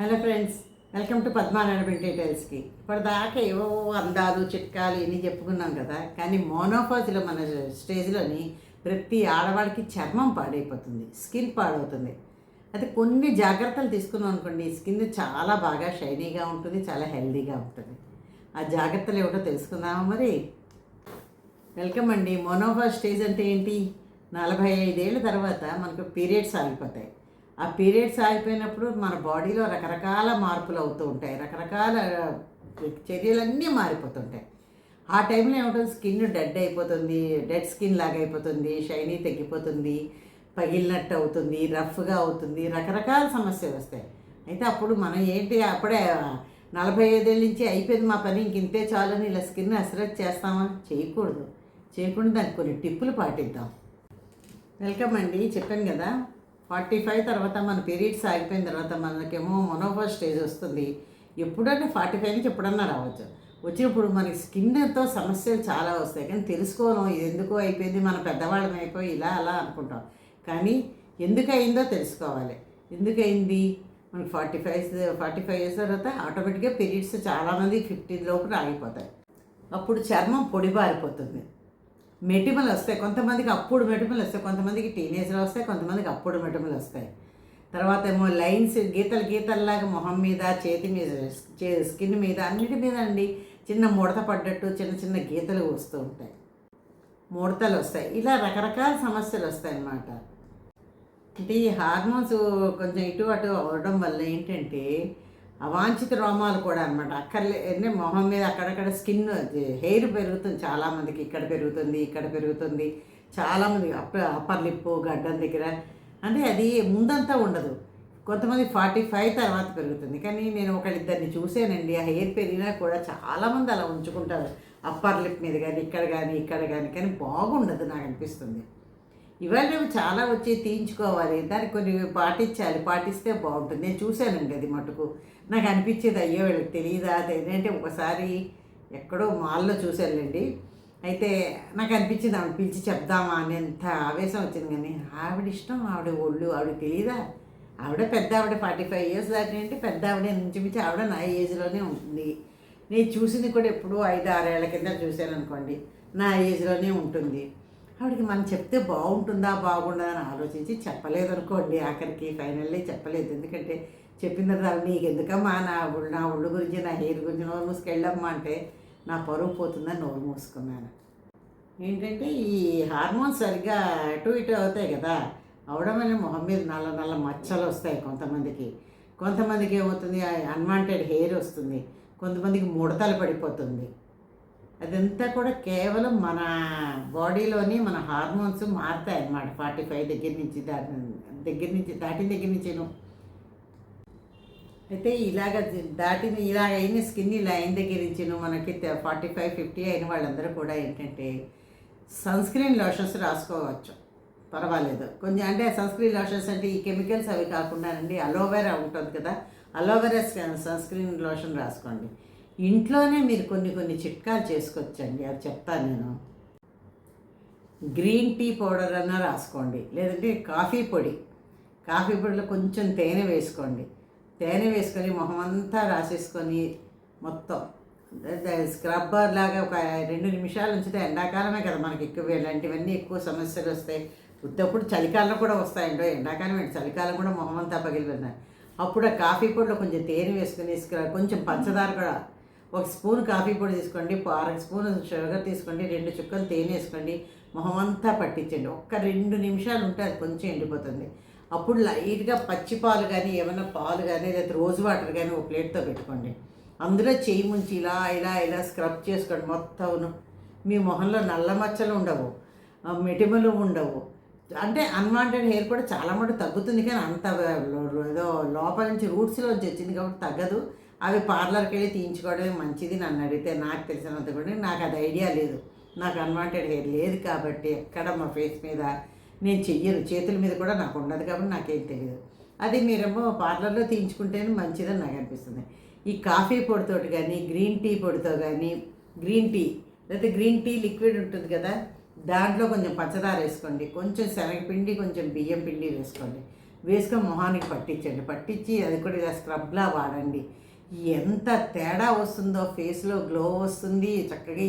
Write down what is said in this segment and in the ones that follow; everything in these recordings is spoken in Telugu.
Hello friends welcome to Padmanarayana డీటెయిల్స్కి. ఇప్పటిదాకా ఏవో అందాలు చిట్కాలు ఇన్ని చెప్పుకున్నాం కదా కానీ మోనోఫాజ్లో మన స్టేజ్లోని ప్రతి ఆడవాళ్ళకి చర్మం పాడైపోతుంది స్కిన్ పాడవుతుంది. అది కొన్ని జాగ్రత్తలు తీసుకున్నాం అనుకోండి స్కిన్ చాలా బాగా షైనీగా ఉంటుంది చాలా హెల్దీగా ఉంటుంది. ఆ జాగ్రత్తలు ఏమిటో తెలుసుకుందామా మరి? వెల్కమ్ అండి. మోనోఫాజ్ స్టేజ్ అంటే ఏంటి? నలభై ఐదేళ్ళ తర్వాత మనకు పీరియడ్స్ ఆగిపోతాయి. ఆ పీరియడ్స్ ఆగిపోయినప్పుడు మన బాడీలో రకరకాల మార్పులు అవుతూ ఉంటాయి. రకరకాల చర్యలన్నీ మారిపోతుంటాయి. ఆ టైంలో ఏమిటంటే స్కిన్ డెడ్ అయిపోతుంది డెడ్ స్కిన్ లాగా అయిపోతుంది షైనీ తగ్గిపోతుంది పగిలినట్టు అవుతుంది రఫ్గా అవుతుంది రకరకాల సమస్యలు వస్తాయి. అయితే అప్పుడు మనం ఏంటి? అప్పుడే నలభై ఐదేళ్ళ నుంచి అయిపోయింది మా పని ఇంక ఇంతే చాలని ఇలా స్కిన్ అసరత్ చేస్తామా? చేయకూడదు. చేయకుండా దానికి కొన్ని టిప్పులు పాటిద్దాం. వెల్కమ్ అండి. చెప్పాను కదా ఫార్టీ ఫైవ్ తర్వాత మన పీరియడ్స్ ఆగిపోయిన తర్వాత మనకేమో మొనోఫా స్టేజ్ వస్తుంది. ఎప్పుడన్నా ఫార్టీ ఫైవ్ నుంచి ఎప్పుడన్నా రావచ్చు. వచ్చినప్పుడు మనకి స్కిన్తో సమస్యలు చాలా వస్తాయి. కానీ తెలుసుకోను ఇది ఎందుకు అయిపోయింది మన పెద్దవాళ్ళం అయిపోయి ఇలా అలా అనుకుంటాం. కానీ ఎందుకు అయిందో తెలుసుకోవాలి. ఎందుకు అయింది మనకి forty five forty five years తర్వాత ఆటోమేటిక్గా పీరియడ్స్ చాలామంది ఫిఫ్టీన్ లోపల ఆగిపోతాయి. అప్పుడు చర్మం పొడిబారిపోతుంది మెటిమలు వస్తాయి. కొంతమందికి అప్పుడు మెటిమలు వస్తాయి కొంతమందికి టీనేజ్లో వస్తాయి కొంతమందికి అప్పుడు మెటిమలు వస్తాయి. తర్వాత ఏమో లైన్స్ గీతలు గీతల్లాగా మొహం మీద చేతి మీద చే- స్కిన్ మీద అన్నిటి మీద అండి చిన్న ముడత పడ్డట్టు చిన్న చిన్న గీతలు వస్తూ ఉంటాయి. ముడతలు వస్తాయి. ఇలా రకరకాల సమస్యలు వస్తాయి అన్నమాట. అంటే ఈ హార్మోన్స్ కొంచెం ఇటు అటు అవడం వల్ల ఏంటంటే అవాంఛిత రోమాలు కూడా అనమాట అక్కర్లేని మొహం మీద అక్కడక్కడ స్కిన్ హెయిర్ పెరుగుతుంది చాలామందికి ఇక్కడ పెరుగుతుంది ఇక్కడ పెరుగుతుంది. చాలామంది అప్ప అప్పర్ లిప్పు గడ్డం దగ్గర. అంటే అది ముందంతా ఉండదు. కొంతమంది ఫార్టీ ఫైవ్ తర్వాత పెరుగుతుంది. కానీ నేను ఒకళ్ళిద్దరిని చూసానండి ఆ హెయిర్ పెరిగినా కూడా చాలామంది అలా ఉంచుకుంటారు. అప్పర్ లిప్ మీద కానీ ఇక్కడ కానీ ఇక్కడ కానీ. కానీ బాగుండదు నాకు అనిపిస్తుంది. ఇవాళ రేపు చాలా వచ్చి తీయించుకోవాలి. దానికి కొన్ని పాటించాలి. పాటిస్తే బాగుంటుంది. నేను చూశానండి అది మటుకు. నాకు అనిపించేది అయ్యో వీళ్ళకి తెలియదా ఏంటంటే ఒకసారి ఎక్కడో మాల్లో చూశానండి అయితే నాకు అనిపించింది ఆవిడ పిలిచి చెప్దామా? అని ఎంత ఆవేశం వచ్చింది కానీ ఆవిడ ఇష్టం ఆవిడ ఒళ్ళు ఆవిడ తెలియదా ఆవిడ పెద్ద ఆవిడ ఫార్టీ ఫైవ్ ఇయర్స్ దాటినంటే పెద్ద ఆవిడ మించి ఆవిడ నా ఏజ్లోనే ఉంటుంది నేను చూసింది కూడా ఎప్పుడూ ఐదు ఆరేళ్ళ కింద చూశాను అనుకోండి నా ఏజ్లోనే ఉంటుంది. ఆవిడకి మనం చెప్తే బాగుంటుందా బాగుండదా అని ఆలోచించి చెప్పలేదు అనుకోండి ఆఖరికి ఫైనల్లీ చెప్పలేదు. ఎందుకంటే చెప్పిన తర్వాత నీకు ఎందుకమ్మా నా నా ఒళ్ళు గురించి నా హెయిర్ గురించి నోరు మూసుకెళ్ళమ్మా అంటే నా పరువు పోతుందని నోరు మూసుకున్నాను. ఏంటంటే ఈ హార్మోన్స్ సరిగ్గా అటు ఇటు అవుతాయి కదా అవడం వల్ల మొహం మీద నల్ల నల్ల మచ్చలు వస్తాయి కొంతమందికి. కొంతమందికి ఏమవుతుంది? అన్వాంటెడ్ హెయిర్ వస్తుంది. కొంతమందికి ముడతలు పడిపోతుంది. అదంతా కూడా కేవలం మన బాడీలోని మన హార్మోన్స్ మారుతాయి అన్నమాట ఫార్టీ ఫైవ్ దగ్గర నుంచి దాటి దగ్గర నుంచి దాటిన దగ్గర నుంచిను అయితే ఇలాగ దాటిన ఇలాగ అయిన స్కిన్ ఇలా అయిన దగ్గర నుంచి మనకి ఫార్టీ ఫైవ్ ఫిఫ్టీ అయిన వాళ్ళందరూ కూడా ఏంటంటే సన్ స్క్రీన్ లోషన్స్ రాసుకోవచ్చు. పర్వాలేదు. కొంచెం అంటే సన్ స్క్రీన్ లోషన్స్ అంటే ఈ కెమికల్స్ అవి కాకుండా అండి అలోవెరా ఉంటుంది కదా అలోవెరా సన్ స్క్రీన్ లోషన్ రాసుకోండి. ఇంట్లోనే మీరు కొన్ని కొన్ని చిట్కాలు చేసుకోవచ్చండి అది చెప్తాను నేను. గ్రీన్ టీ పౌడర్ అన్నా రాసుకోండి. లేదంటే కాఫీ పొడి. కాఫీ పొడిలో కొంచెం తేనె వేసుకోండి. తేనె వేసుకొని మొహం అంతా రాసేసుకొని మొత్తం. స్క్రబ్బర్ లాగా ఒక రెండు నిమిషాలు ఉంచితే ఎండాకాలమే కదా మనకి ఎక్కువ ఇలాంటివన్నీ ఎక్కువ సమస్యలు వస్తాయి. ఉత్తప్పుడు చలికాలం కూడా వస్తాయండో ఎండాకాలం ఏంటి? చలికాలం కూడా మొహం అంతా పగిలిపోయింది అప్పుడు ఆ కాఫీ పొడిలో కొంచెం తేనె వేసుకొని కొంచెం పంచదార కూడా. ఒక స్పూన్ కాఫీ పొడి తీసుకోండి అర స్పూన్ షుగర్ తీసుకోండి రెండు చుక్కలు తేనె వేసుకోండి మొహం అంతా పట్టించండి. ఒక్క రెండు నిమిషాలు ఉంటే అది కొంచెం ఎండిపోతుంది. అప్పుడు లైట్గా పచ్చి పాలు కానీ ఏమైనా పాలు కానీ లేకపోతే రోజు వాటర్ కానీ ఒక ప్లేట్తో పెట్టుకోండి. అందులో చేయి ముంచి ఇలా ఇలా ఇలా స్క్రబ్ చేసుకోండి మొత్తం మీ మొహంలో నల్ల మచ్చలు ఉండవు. మెటిమలు ఉండవు. అంటే అన్వాంటెడ్ హెయిర్ కూడా చాలా మటు తగ్గుతుంది కానీ అంత ఏదో లోపల నుంచి రూట్స్లోంచి వచ్చింది కాబట్టి తగ్గదు. అవి పార్లర్కి వెళ్ళి తీయించుకోవడమే మంచిది నన్ను అడిగితే. నాకు తెలిసినంత కూడా నాకు అది ఐడియా లేదు. నాకు అన్వాంటెడ్ హెయిర్ లేదు కాబట్టి ఎక్కడ మా ఫేస్ మీద నేను చెయ్యను. చేతుల మీద కూడా నాకు ఉండదు కాబట్టి నాకేం తెలియదు అది మీరేమో పార్లర్లో తీయించుకుంటేనే మంచిదని నాకు అనిపిస్తుంది. ఈ కాఫీ పొడితోటి కానీ గ్రీన్ టీ పొడితో కానీ గ్రీన్ టీ లేకపోతే గ్రీన్ టీ లిక్విడ్ ఉంటుంది కదా దాంట్లో కొంచెం పంచదార వేసుకోండి. కొంచెం శనగపిండి కొంచెం బియ్యం పిండి వేసుకోండి. వేసుకొని మొహానికి పట్టించండి. పట్టించి అది కూడా ఇలా స్క్రబ్లా వాడండి. ఎంత తేడా వస్తుందో ఫేస్లో గ్లో వస్తుంది చక్కగా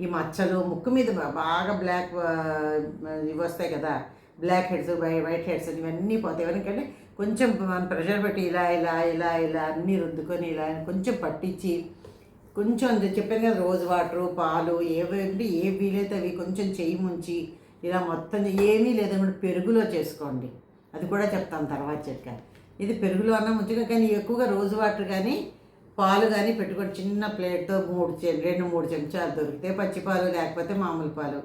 ఈ మచ్చలు ముక్కు మీద బాగా బ్లాక్ ఇవి వస్తాయి కదా బ్లాక్ హెడ్స్ వైట్ హెడ్స్ ఇవన్నీ పోతాయి. ఎందుకంటే కొంచెం మనం ప్రెషర్ పెట్టి ఇలా ఇలా ఇలా ఇలా అన్నీ రుద్దుకొని ఇలా కొంచెం పట్టించి కొంచెం చెప్పాను కదా రోజు వాటరు పాలు ఏవేంటి ఏ వీలైతే అవి కొంచెం చేయి ముంచి ఇలా మొత్తం ఏమీ లేదన్నమాట పెరుగులో చేసుకోండి. అది కూడా చెప్తాను తర్వాత చెప్పాను ఇది పెరుగులో అన్న ముంచుగా కానీ ఎక్కువగా రోజు వాటర్ కానీ పాలు కానీ పెట్టుకోండి చిన్న ప్లేట్తో మూడు చె- రెండు మూడు చెంచాలు దొరికితే పచ్చి పాలు లేకపోతే మామూలు పాలు.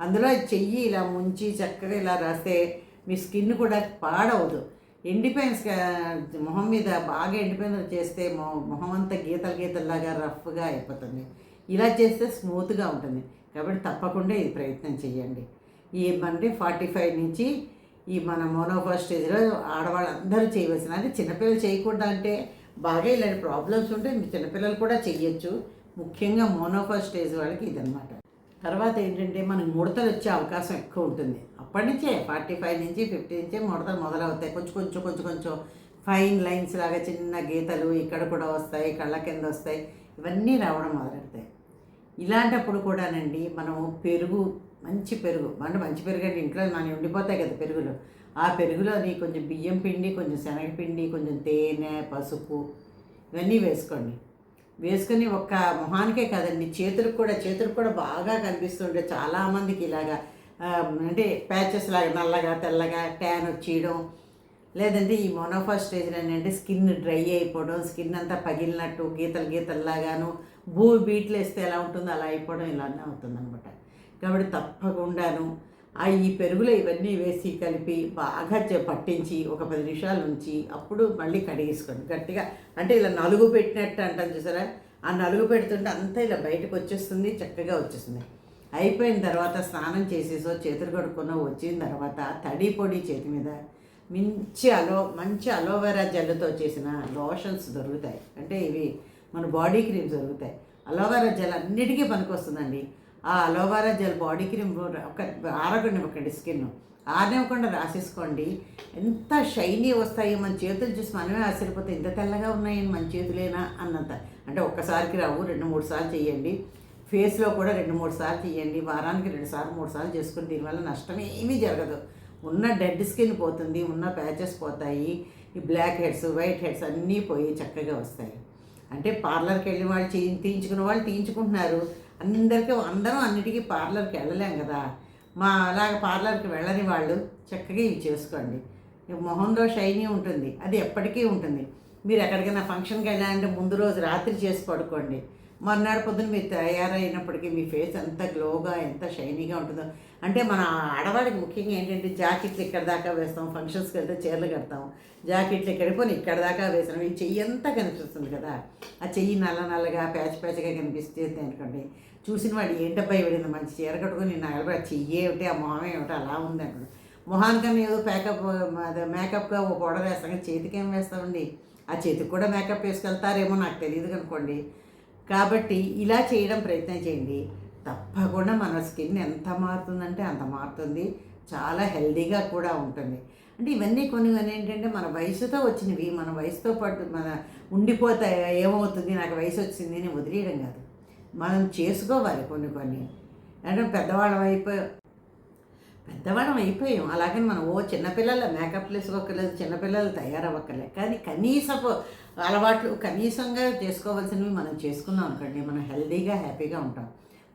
అందులో చెయ్యి ఇలా ముంచి చక్కగా ఇలా రాస్తే మీ స్కిన్ కూడా పాడవదు. ఎండిపోయిన మొహం మీద బాగా ఎండిపోయిన చేస్తే మొహం అంతా గీతలు గీతల్లాగా రఫ్గా అయిపోతుంది. ఇలా చేస్తే స్మూత్గా ఉంటుంది. కాబట్టి తప్పకుండా ఇది ప్రయత్నం చేయండి ఈ అంటే ఫార్టీ ఫైవ్ నుంచి ఈ మన మోనోఫా స్టేజ్లో ఆడవాళ్ళందరూ చేయవలసిన అంటే చిన్నపిల్లలు చేయకుండా అంటే బాగా ఇలాంటి ప్రాబ్లమ్స్ ఉంటే మీ చిన్నపిల్లలు కూడా చేయొచ్చు ముఖ్యంగా మోనోఫా స్టేజ్ వాళ్ళకి ఇదనమాట తర్వాత ఏంటంటే మనకి ముడతలు వచ్చే అవకాశం ఎక్కువ ఉంటుంది. అప్పటి నుంచే ఫార్టీ ఫైవ్ నుంచి ఫిఫ్టీ నుంచే ముడతలు మొదలవుతాయి. కొంచెం కొంచెం కొంచెం కొంచెం ఫైన్ లైన్స్ లాగా చిన్న గీతలు ఇక్కడ కూడా వస్తాయి కళ్ళ కింద వస్తాయి. ఇవన్నీ రావడం మొదలెడతాయి. ఇలాంటప్పుడు కూడానండి మనము పెరుగు మంచి పెరుగు. అంటే మంచి పెరుగు అంటే ఇంట్లో మన ఉండిపోతాయి కదా పెరుగులు. ఆ పెరుగులోని కొంచెం బియ్యం పిండి కొంచెం శనగపిండి కొంచెం తేనె పసుపు ఇవన్నీ వేసుకోండి. వేసుకుని ఒక్క మొహానికే కాదండి చేతులకు కూడా చేతులకు కూడా బాగా కనిపిస్తుంటే చాలామందికి ఇలాగా అంటే ప్యాచెస్ లాగా నల్లగా తెల్లగా ట్యాన్ వచ్చేయడం. లేదంటే ఈ మొనోఫా స్టేజ్లో ఏంటంటే స్కిన్ డ్రై అయిపోవడం స్కిన్ అంతా పగిలినట్టు గీతలు గీతల్లాగాను భూ బీట్లు వేస్తే ఎలా ఉంటుందో అలా అయిపోవడం ఇలానే అవుతుందనమాట కాబట్టి తప్పకుండాను. ఆ ఈ పెరుగులో ఇవన్నీ వేసి కలిపి బాగా పట్టించి ఒక పది నిమిషాలు ఉంచి అప్పుడు మళ్ళీ కడిగేసుకోండి. గట్టిగా అంటే ఇలా నలుగు పెట్టినట్టు అంటాం చూసారా? ఆ నలుగు పెడుతుంటే అంతా ఇలా బయటకు వచ్చేస్తుంది చక్కగా వచ్చేస్తుంది. అయిపోయిన తర్వాత స్నానం చేసేసో చేతులు కడుక్కునో వచ్చిన తర్వాత తడి పొడి చేతి మీద మంచి అలో మంచి అలోవెరా జెల్తో చేసిన లోషన్స్ దొరుకుతాయి. అంటే ఇవి మన బాడీ క్రీమ్స్ దొరుకుతాయి. అలోవెరా జెల్ అన్నిటికీ పనికొస్తుందండి. ఆ అలోవెరా జెల్ బాడీకి ఒక ఆరగనివ్వకండి స్కిన్ ఆరనివ్వకుండా రాసేసుకోండి. ఎంత షైనీ వస్తాయి మన చేతులు చూసి మనమే ఆశ్చర్యపోతే ఇంత తెల్లగా ఉన్నాయి మన చేతులేనా అన్నంత. అంటే ఒక్కసారికి రావు రెండు మూడు సార్లు చేయండి ఫేస్లో కూడా రెండు మూడు సార్లు చేయండి వారానికి రెండు సార్లు మూడు సార్లు చేసుకుని దీనివల్ల నష్టం ఏమీ జరగదు. ఉన్న డెడ్ స్కిన్ పోతుంది ఉన్న ప్యాచెస్ పోతాయి. ఈ బ్లాక్ హెడ్స్ వైట్ హెడ్స్ అన్నీ పోయి చక్కగా వస్తాయి. అంటే పార్లర్కి వెళ్ళిన వాళ్ళు చేయించుకున్న తీయించుకున్న వాళ్ళు తీయించుకుంటున్నారు. అందరికీ అందరం అన్నిటికీ పార్లర్కి వెళ్ళలేం కదా. మా అలాగ పార్లర్కి వెళ్ళని వాళ్ళు చక్కగా ఇవి చేసుకోండి. మొహంలో షైనీ ఉంటుంది అది ఎప్పటికీ ఉంటుంది. మీరు ఎక్కడికైనా ఫంక్షన్కి వెళ్ళాలంటే ముందు రోజు రాత్రి చేసి పడుకోండి. మర్నాడు పొద్దున మీరు తయారైనప్పటికీ మీ ఫేస్ ఎంత గ్లోగా ఎంత షైనీగా ఉంటుందో. అంటే మన ఆడవాళ్ళకి ముఖ్యంగా ఏంటంటే జాకెట్లు ఇక్కడ దాకా వేస్తాం ఫంక్షన్స్కి వెళ్తే చీరలు కడతాం. జాకెట్లు ఎక్కడికి పోనీ ఇక్కడ దాకా వేసినాం ఈ చెయ్యి అంతా కనిపిస్తుంది కదా. ఆ చెయ్యి నల్ల నల్లగా ప్యాచ్ ప్యాచ్గా కనిపిస్తే అనుకోండి. చూసిన వాడు ఏంటబ్బా ఇవిడింది మంచి చీర కట్టుకొని నగలబడి ఆ చెయ్యి ఏమిటి ఆ మొహం ఏమిటి అలా ఉంది అక్కడ మొహానికన్నా ఏదో ప్యాకప్ అదే మేకప్గా ఓ పౌడర్ వేస్తాం కానీ చేతికి ఏం వేస్తామండి? ఆ చేతికి కూడా మేకప్ వేసుకెళ్తారేమో నాకు తెలియదు అనుకోండి. కాబట్టి ఇలా చేయడం ప్రయత్నం చేయండి. తప్పకుండా మన స్కిన్ ఎంత మారుతుందంటే అంత మారుతుంది. చాలా హెల్దీగా కూడా ఉంటుంది. అంటే ఇవన్నీ కొన్ని కొన్ని ఏంటంటే మన వయసుతో వచ్చినవి. మన వయసుతో పాటు మన ఉండిపోతాయి. ఏమవుతుంది? నాకు వయసు వచ్చింది అని వదిలేయడం కాదు. మనం చేసుకోవాలి కొన్ని కొన్ని. అంటే పెద్దవాళ్ళం అయిపోయి పెద్దవాళ్ళం అయిపోయాం. అలాగని మనం ఓ చిన్నపిల్లల మేకప్లు వేసుకోకర్లేదు చిన్నపిల్లలు తయారవ్వక్కర్లేదు కానీ కనీసపు అలవాట్లు కనీసంగా చేసుకోవాల్సినవి మనం చేసుకున్నాం అనుకోండి మనం హెల్దీగా హ్యాపీగా ఉంటాం.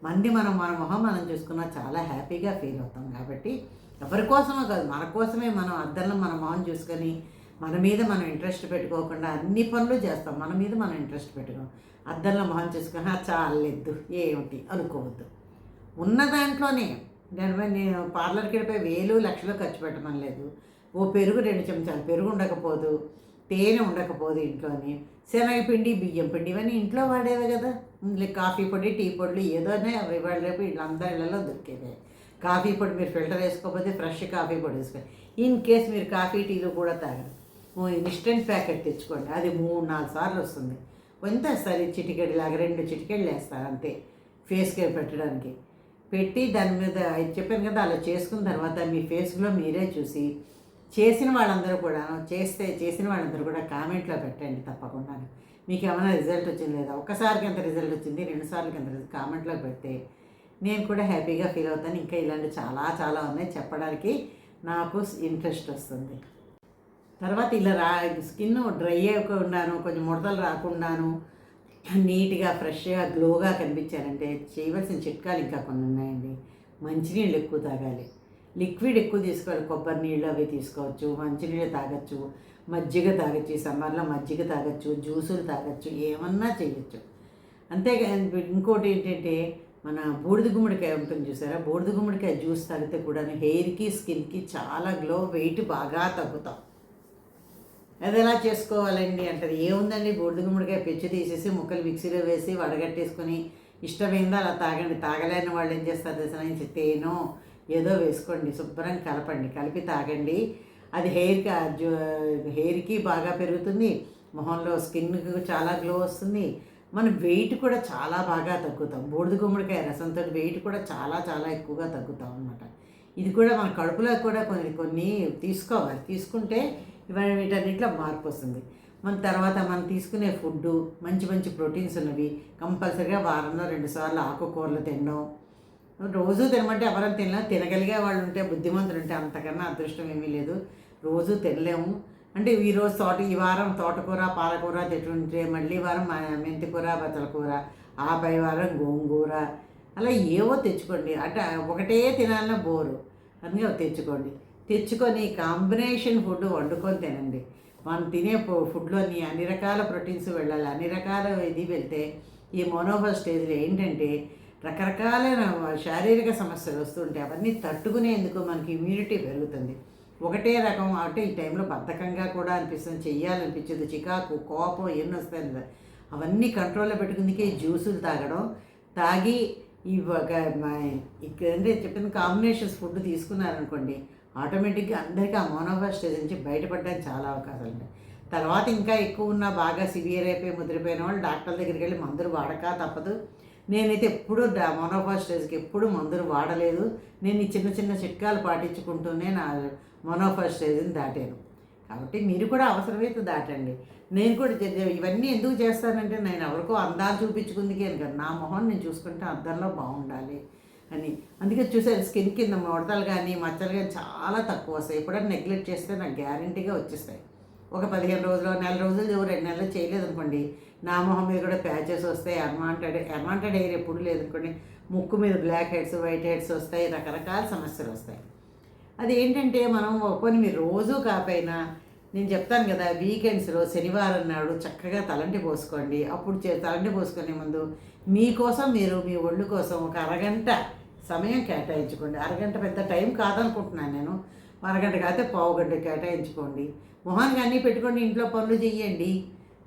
మంది మనం మన మొహం మనం చూసుకున్నా చాలా హ్యాపీగా ఫీల్ అవుతాం. కాబట్టి ఎవరి కోసమో కాదు మన కోసమే మనం అద్దంలో మన మొహం చూసుకొని మన మీద మనం ఇంట్రెస్ట్ పెట్టుకోకుండా అన్ని పనులు చేస్తాం. మన మీద మనం ఇంట్రెస్ట్ పెట్టుకోం. అద్దంలో మొహం చూసుకుని "ఆ, చాలేదు ఏమిటి అనుకోవద్దు. ఉన్న దాంట్లోనే దానిపై నేను పార్లర్కి వెళ్ళిపోయి వేలు లక్షలు ఖర్చు పెట్టమని లేదు. ఓ పెరుగు రెండు చెంచాలు పెరుగు ఉండకపోదు తేనె ఉండకపోదు ఇంట్లోని. శనగపిండి బియ్యం పిండి ఇవన్నీ ఇంట్లో వాడేవి కదా. కాఫీ పొడి టీ పొడులు ఏదోనే అవి ఇవాళ రేపు వీళ్ళందరి ఇళ్ళలో దొరికేవి. కాఫీ పొడి మీరు ఫిల్టర్ వేసుకోకపోతే ఫ్రెష్ కాఫీ పొడి వేసుకోండి ఇన్ కేస్ మీరు కాఫీ టీలు కూడా తాగరు. ఇన్స్టెంట్ ప్యాకెట్ తెచ్చుకోండి. అది మూడు నాలుగు సార్లు వస్తుంది. కొంత వేస్తారు ఈ చిటికెడు లాగా రెండు చిటికెళ్ళు వేస్తారు అంతే. ఫేస్కి పెట్టడానికి. పెట్టి దాని మీద చెప్పాను కదా అలా చేసుకున్న తర్వాత మీ ఫేస్లో మీరే చూసి చేసిన వాళ్ళందరూ కూడా చేస్తే చేసిన వాళ్ళందరూ కూడా కామెంట్లో పెట్టండి తప్పకుండా. మీకు ఏమైనా రిజల్ట్ వచ్చింది లేదా? ఒక్కసారికి ఎంత రిజల్ట్ వచ్చింది? రెండుసార్లకి ఎంత రిజల్ట్ కామెంట్లో పెడితే నేను కూడా హ్యాపీగా ఫీల్ అవుతాను. ఇంకా ఇలాంటి చాలా చాలా ఉన్నాయి. చెప్పడానికి నాకు ఇంట్రెస్ట్ వస్తుంది. తర్వాత ఇలా రా స్కిన్ డ్రై అవ్వకుండాను కొంచెం ముడతలు రాకుండాను నీట్గా ఫ్రెష్గా గ్లోగా కనిపించారంటే చేయవలసిన చిట్కాలు ఇంకా కొన్ని ఉన్నాయండి. మంచినీళ్ళు ఎక్కువ తాగాలి. లిక్విడ్ ఎక్కువ తీసుకోవాలి. కొబ్బరి నీళ్ళు అవి తీసుకోవచ్చు మంచినీళ్ళు తాగొచ్చు మజ్జిగ తాగొచ్చు ఈ సమ్మర్లో మజ్జిగ తాగొచ్చు జ్యూసులు తాగొచ్చు ఏమన్నా చేయొచ్చు. అంతేకాని ఇంకోటి ఏంటంటే మన బూడిద గుమ్మడికాయ ఉంటుంది చూసారా? బూడిద గుమ్మడికాయ జ్యూస్ తాగితే కూడా హెయిర్కి స్కిన్కి చాలా గ్లో వెయిట్ బాగా తగ్గుతాం. అది ఎలా చేసుకోవాలండి అంటారు ఏముందండి? బూడిద గుమ్మడికాయ పెచ్చు తీసేసి ముక్కలు మిక్సీలో వేసి వడగట్టేసుకొని ఇష్టమైందో అలా తాగండి. తాగలేని వాళ్ళు ఏం చేస్తారు తెలిసిన తేనో ఏదో వేసుకోండి. శుభ్రం కలపండి. కలిపి తాగండి. అది హెయిర్కి హెయిర్కి బాగా పెరుగుతుంది. మొహంలో స్కిన్కి చాలా గ్లో వస్తుంది. మన వెయిట్ కూడా చాలా బాగా తగ్గుతాం. బూడిద గుమ్మడికాయ రసంతో వెయిట్ కూడా చాలా చాలా ఎక్కువగా తగ్గుతాం అనమాట ఇది కూడా మన కడుపులో కూడా కొన్ని కొన్ని తీసుకోవాలి. తీసుకుంటే ఇవన్నీ వీటన్నిటిలో మార్పు వస్తుంది. మన తర్వాత మనం తీసుకునే ఫుడ్డు మంచి మంచి ప్రోటీన్స్ ఉన్నవి కంపల్సరిగా వారంలో రెండు సార్లు ఆకుకూరలు తినడం. రోజు తినమంటే ఎవరైనా తినలేం తినగలిగే వాళ్ళు ఉంటే బుద్ధిమంతులు ఉంటే అంతకన్నా అదృష్టం ఏమీ లేదు. రోజు తినలేము. అంటే ఈరోజు తోట ఈ వారం తోటకూర పాలకూర తింటుంటే మళ్ళీ వారం మెంతికూర బతలకూర ఆ పై వారం గోంగూర. అలా ఏవో తెచ్చుకోండి. అంటే ఒకటే తినాలన్నా బోరు. అన్నీ తెచ్చుకోండి. తెచ్చుకొని కాంబినేషన్ ఫుడ్ వండుకొని తినండి. మనం తినే ఫుడ్లోని అన్ని రకాల ప్రోటీన్స్ వెళ్ళాలి అన్ని రకాల ఇది వెళ్తే ఈ మోనోఫర్ స్టేజ్లో ఏంటంటే రకరకాలైన శారీరక సమస్యలు వస్తుంటాయి అవన్నీ తట్టుకునేందుకు మనకి ఇమ్యూనిటీ పెరుగుతుంది. ఒకటే రకం అంటే ఈ టైంలో బద్ధకంగా కూడా అనిపిస్తుంది చెయ్యాలనిపించదు చికాకు కోపం ఎన్ని వస్తాయి అవన్నీ కంట్రోల్లో పెట్టుకుందుకే జ్యూసులు తాగడం. తాగి ఈ ఇక్కడ చెప్పిన కాంబినేషన్స్ ఫుడ్ తీసుకున్నారనుకోండి ఆటోమేటిక్గా అందరికీ ఆ మోనోఫర్ స్టేజ్ నుంచి బయటపడడానికి చాలా అవకాశాలు ఉంటాయి. తర్వాత ఇంకా ఎక్కువ ఉన్న బాగా సివియర్ అయిపోయి ముద్రపోయిన వాళ్ళు డాక్టర్ దగ్గరికి వెళ్ళి మందులు వాడక తప్పదు. నేనైతే ఎప్పుడూ డా- స్టేజ్కి ఎప్పుడూ మందులు వాడలేదు. నేను ఈ చిన్న చిన్న చిట్కాలు పాటించుకుంటూనే నా మోనోఫా స్టేజ్ని దాటాను. కాబట్టి మీరు కూడా అవసరమైతే దాటండి. నేను కూడా ఇవన్నీ ఎందుకు చేస్తానంటే నేను ఎవరికో అందాలు చూపించుకుందికే అని కదా. నా మొహం నేను చూసుకుంటే అద్దంలో బాగుండాలి. అని. అందుకే చూసారు స్కిన్ కింద ముడతలు కానీ మచ్చలు కానీ చాలా తక్కువ వస్తాయి. ఎప్పుడైనా నెగ్లెక్ట్ చేస్తే నాకు గ్యారంటీగా వచ్చేస్తాయి. ఒక పదిహేను రోజులు నెల రోజులు రెండు నెలలు చేయలేదు అనుకోండి నా మొహం మీద కూడా ప్యాచెస్ వస్తాయి అర్మాంటెడ్ అర్మాంటెడ్ హెయిర్ ఎప్పుడు లేదనుకోండి ముక్కు మీద బ్లాక్ హెడ్స్ వైట్ హెడ్స్ వస్తాయి రకరకాల సమస్యలు వస్తాయి. అది ఏంటంటే మనం కొన్ని మీరు రోజు కాకపోయినా నేను చెప్తాను కదా వీకెండ్స్లో శనివారం నాడు చక్కగా తలంటి పోసుకోండి. అప్పుడు చే- తలంటి పోసుకునే ముందు మీకోసం మీరు మీ ఒళ్ళు కోసం ఒక అరగంట సమయం కేటాయించుకోండి. అరగంట పెద్ద టైం కాదనుకుంటున్నాను నేను. అరగంట కాకపోతే పావు గంట కేటాయించుకోండి. మొహానికి అన్నీ పెట్టుకోండి ఇంట్లో పనులు చేయండి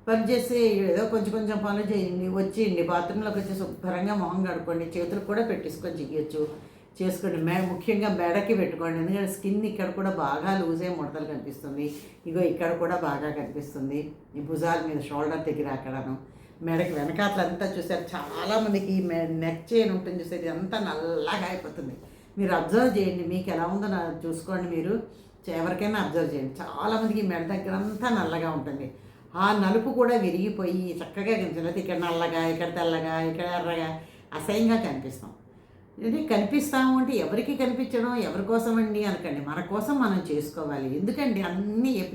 పని చేసి ఏదో కొంచెం కొంచెం పనులు చేయండి వచ్చేయండి. బాత్రూంలోకి వచ్చి శుభ్రంగా మొహం కడుక్కోండి చేతులకు కూడా పెట్టేసుకొని చెయ్యొచ్చు. చేసుకోండి. మే ముఖ్యంగా మెడకి పెట్టుకోండి. ఎందుకంటే స్కిన్ ఇక్కడ కూడా బాగా లూజ్ అయ్యి ముడతలు కనిపిస్తుంది. ఇగో ఇక్కడ కూడా బాగా కనిపిస్తుంది. ఈ భుజాల మీద షోల్డర్ దగ్గర అక్కడను. మెడకి వెనకాతలంతా చూసారు చాలామందికి మె నెక్ చైన్ ఉంటుంది చూసారు ఇదంతా నల్లగా అయిపోతుంది. మీరు అబ్జర్వ్ చేయండి. మీకు ఎలా ఉందో చూసుకోండి మీరు. ఎవరికైనా అబ్జర్వ్ చేయండి. చాలామందికి మెడ దగ్గర అంతా నల్లగా ఉంటుంది. ఆ నలుపు కూడా విరిగిపోయి చక్కగా కనిపిస్తుంది. ఇక్కడ నల్లగా ఇక్కడ తెల్లగా ఇక్కడ ఎర్రగా అసహ్యంగా కనిపిస్తాం. ఇది కనిపిస్తాము అంటే ఎవరికి కనిపించడం ఎవరి కోసం అండి అనకండి. మన కోసం మనం చేసుకోవాలి. ఎందుకండి? అన్నీ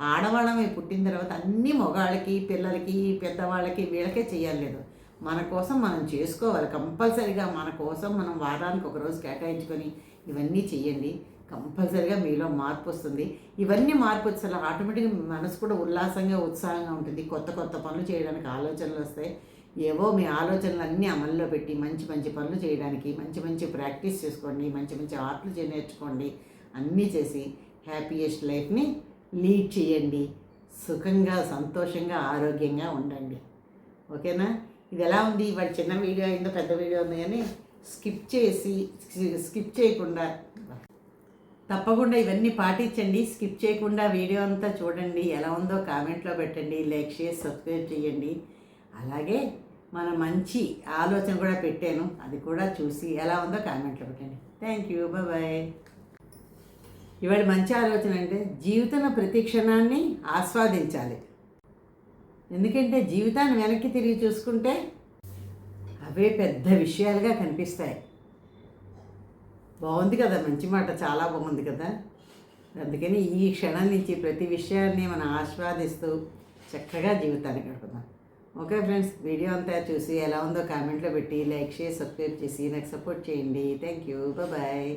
ఆడవాళ్ళమే పుట్టిన తర్వాత అన్నీ మగవాళ్ళకి పిల్లలకి పెద్దవాళ్ళకి వీళ్ళకే చేయలేదు మన కోసం మనం చేసుకోవాలి. కంపల్సరిగా మన కోసం మనం వారానికి ఒక రోజు కేటాయించుకొని ఇవన్నీ చేయండి కంపల్సరిగా మీలో మార్పు వస్తుంది. ఇవన్నీ మార్పు వచ్చేలా ఆటోమేటిక్గా మనసు కూడా ఉల్లాసంగా ఉత్సాహంగా ఉంటుంది. కొత్త కొత్త పనులు చేయడానికి ఆలోచనలు వస్తాయి. ఏవో మీ ఆలోచనలు అన్నీ అమల్లో పెట్టి మంచి మంచి పనులు చేయడానికి మంచి మంచి ప్రాక్టీస్ చేసుకోండి మంచి మంచి ఆర్ట్లు నేర్చుకోండి. అన్నీ చేసి హ్యాపీయెస్ట్ లైఫ్ని లీడ్ చేయండి. సుఖంగా సంతోషంగా ఆరోగ్యంగా ఉండండి. ఓకేనా? ఇది ఎలా ఉంది? ఇవాళ చిన్న వీడియో అయిందో పెద్ద వీడియో ఉంది కానీ స్కిప్ చేసి స్కిప్ చేయకుండా తప్పకుండా ఇవన్నీ పాటించండి. స్కిప్ చేయకుండా వీడియో అంతా చూడండి. ఎలా ఉందో కామెంట్లో పెట్టండి. లైక్ చేసి సబ్స్క్రైబ్ చేయండి. అలాగే మన మంచి ఆలోచన కూడా పెట్టాను. అది కూడా చూసి ఎలా ఉందో కామెంట్లో పెట్టండి. థ్యాంక్ యూ బాయ్ ఇవాళ మంచి ఆలోచన అంటే జీవితంలో ప్రతి క్షణాన్ని ఆస్వాదించాలి. ఎందుకంటే జీవితాన్ని వెనక్కి తిరిగి చూసుకుంటే అవే పెద్ద విషయాలుగా కనిపిస్తాయి. బాగుంది కదా మంచి మాట చాలా బాగుంది కదా. అందుకని ఈ క్షణం నుంచి ప్రతి విషయాన్ని మనం ఆస్వాదిస్తూ చక్కగా జీవితాన్ని గడుపుదాం. ఓకే ఫ్రెండ్స్ వీడియో అంతా చూసి ఎలా ఉందో కామెంట్లో పెట్టి లైక్ షేర్ సబ్స్క్రైబ్ చేసి నాకు సపోర్ట్ చేయండి. Thank you bye